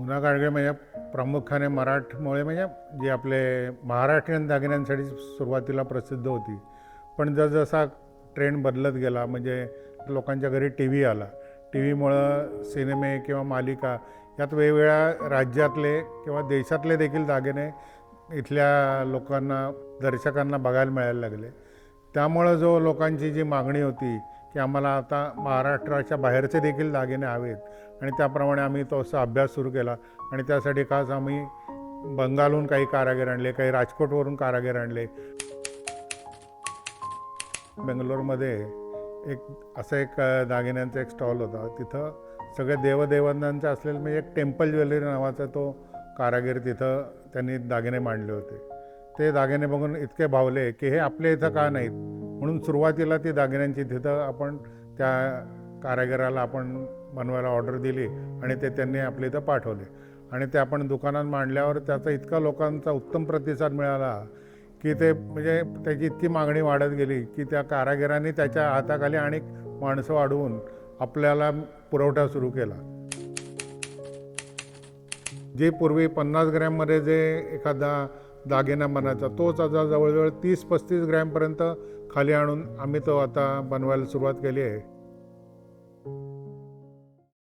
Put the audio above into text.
पुन्हा गाडगे म्हणजे प्रामुख्याने मराठमोळे म्हणजे जे आपले महाराष्ट्रीयन दागिन्यांसाठी सुरुवातीला प्रसिद्ध होती. पण जसजसा ट्रेंड बदलत गेला म्हणजे लोकांच्या घरी टी व्ही आला टी व्हीमुळं सिनेमे किंवा मालिका यात वेगवेगळ्या राज्यातले किंवा देशातले देखील दागिने इथल्या लोकांना दर्शकांना बघायला मिळायला लागले. त्यामुळं जो लोकांची जी मागणी होती की आम्हाला आता महाराष्ट्राच्या बाहेरचे देखील दागिने हवेत. आणि त्याप्रमाणे आम्ही तो असा अभ्यास सुरू केला. आणि त्यासाठी खास आम्ही बंगालहून काही कारागीर आणले काही राजकोटवरून कारागीर आणले. बेंगलोरमध्ये एक असं एक दागिन्यांचा एक स्टॉल होता. तिथं सगळे देवदेवतांचे असलेलं म्हणजे एक टेम्पल ज्वेलरी नावाचा तो कारागीर तिथं त्यांनी दागिने मांडले होते. ते दागिने बघून इतके भावले की हे आपल्या इथं का नाहीत? म्हणून सुरुवातीला ती दागिन्यांची तिथं आपण त्या कारागिराला आपण बनवायला ऑर्डर दिली आणि ते त्यांनी आपल्या इथं पाठवले. आणि ते आपण दुकानात मांडल्यावर त्याचा इतका लोकांचा उत्तम प्रतिसाद मिळाला की ते म्हणजे त्याची इतकी मागणी वाढत गेली की त्या कारागिरांनी त्याच्या हाताखाली अनेक माणसं वाढवून आपल्याला पुरवठा सुरू केला. जे पूर्वी पन्नास ग्रॅममध्ये जे एखादा दागिना मनाचा तोच आता जवळजवळ तीस पस्तीस ग्रॅमपर्यंत खाली आणून आम्ही तो आता बनवायला सुरुवात केली आहे.